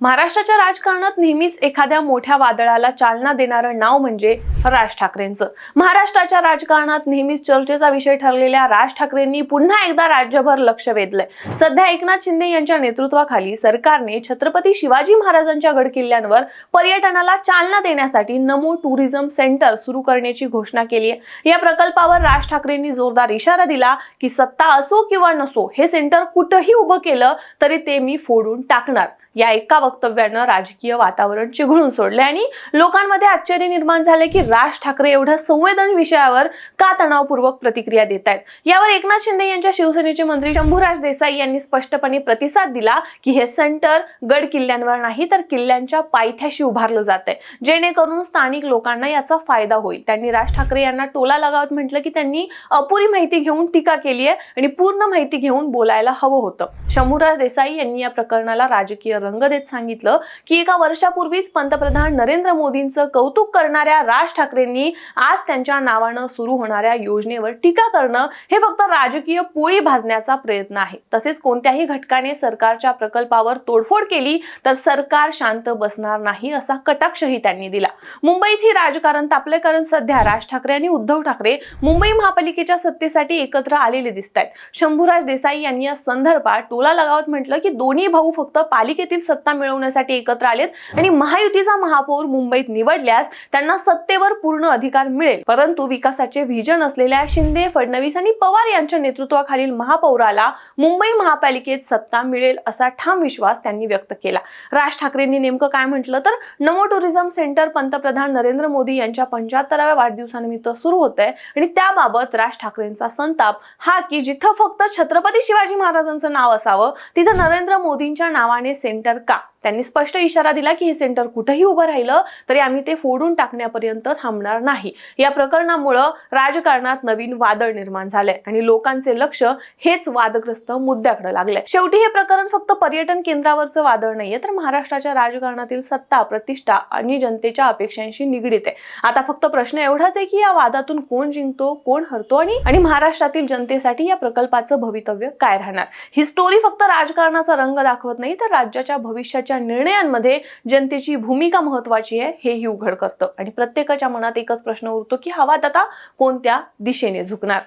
महाराष्ट्राच्या राजकारणात नेहमीच एखाद्या मोठ्या वादळाला चालना देणारं नाव म्हणजे राज ठाकरेंचं. महाराष्ट्राच्या राजकारणात नेहमीच चर्चेचा विषय ठरलेल्या राज ठाकरेंनी पुन्हा एकदा राज्यभर लक्ष वेधलंय. सध्या एकनाथ शिंदे यांच्या नेतृत्वाखाली सरकारने छत्रपती शिवाजी महाराजांच्या गडकिल्ल्यांवर पर्यटनाला चालना देण्यासाठी नमो टुरिझम सेंटर सुरू करण्याची घोषणा केली आहे या प्रकल्पावर राज ठाकरेंनी जोरदार इशारा दिला की सत्ता असो किंवा नसो हे सेंटर कुठंही उभं केलं तरी ते मी फोडून टाकणार. या एका वक्तव्यानं राजकीय वातावरण चिघळून सोडले आणि लोकांमध्ये आश्चर्य निर्माण झाले की राज ठाकरे एवढ्या संवेदन विषयावर का तणावपूर्वक प्रतिक्रिया देत आहेत यावर एकनाथ शिंदे यांच्या शिवसेनेचे मंत्री शंभूराज देसाई यांनी स्पष्टपणे प्रतिसाद दिला की हे सेंटर गड किल्ल्यांवर नाही तर किल्ल्यांच्या पायथ्याशी उभारलं जात आहे जेणेकरून स्थानिक लोकांना याचा फायदा होईल. त्यांनी राज ठाकरे यांना टोला लगावत म्हटलं की त्यांनी अपुरी माहिती घेऊन टीका केली आहे आणि पूर्ण माहिती घेऊन बोलायला हवं होतं. शंभूराज देसाई यांनी या प्रकरणाला राजकीय रंग देत सांगितलं की एका वर्षापूर्वीच पंतप्रधान नरेंद्र मोदींचं कौतुक करणाऱ्या राज ठाकरेंनी आज त्यांच्या नावानं सुरू होणाऱ्या योजनेवर टीका करणं हे फक्त राजकीय पोळी भाजण्याचा प्रयत्न आहे. तसेच कोणत्याही घटकाने सरकारच्या प्रकल्पावर तोडफोड केली तर सरकार शांत बसणार नाही असा कटाक्षही त्यांनी दिला. मुंबईत ही राजकारण तापले कारण सध्या राज ठाकरे आणि उद्धव ठाकरे मुंबई महापालिकेच्या सत्तेसाठी एकत्र आलेले दिसत आहेत शंभूराज देसाई यांनी या संदर्भात टोला लगावत म्हटलं की दोन्ही भाऊ फक्त येथील सत्ता मिळवण्यासाठी एकत्र आलेत आणि महायुतीचा महापौर मुंबईत निवडल्यास त्यांना सत्तेवर पूर्ण अधिकार मिळेल. परंतु विकासाचे व्हिजन असलेल्या शिंदे फडणवीस आणि पवार यांच्या नेतृत्वाखालील महापौराला मुंबई महापालिकेत सत्ता मिळेल असा ठाम विश्वास त्यांनी व्यक्त केला. राज ठाकरेंनी नेमकं काय म्हटलं तर नमो टुरिझम सेंटर पंतप्रधान नरेंद्र मोदी यांच्या पंच्याहत्तराव्या वाढदिवसानिमित्त सुरू होत आहे आणि त्याबाबत राज ठाकरेंचा संताप हा की जिथं फक्त छत्रपती शिवाजी महाराजांचं नाव असावं तिथं नरेंद्र मोदींच्या नावाने सेंटर का त्यांनी स्पष्ट इशारा दिला की हे सेंटर कुठेही उभं राहिलं तरी आम्ही ते फोडून टाकण्यापर्यंत थांबणार नाही. या प्रकरणामुळं राजकारणात नवीन वादळ निर्माण झालंय आणि लोकांचे लक्ष हेच वादग्रस्त मुद्द्याकडे लागलंय. शेवटी हे प्रकरण फक्त पर्यटन केंद्रावरचं वादळ नाहीये तर महाराष्ट्राच्या राजकारणातील सत्ता प्रतिष्ठा आणि जनतेच्या अपेक्षांशी निगडीत आहे. आता फक्त प्रश्न एवढाच आहे की या वादातून कोण जिंकतो कोण हरतो आणि आणि महाराष्ट्रातील जनतेसाठी या प्रकल्पाचं भवितव्य काय राहणार? ही स्टोरी फक्त राजकारणाचा रंग दाखवत नाही तर राज्याच्या भविष्याच्या निर्णयांमध्ये जनतेची भूमिका महत्वाची आहे हेही उघड करतं. आणि प्रत्येकाच्या मनात एकच प्रश्न उरतो की हवा आता कोणत्या दिशेने झुकणार?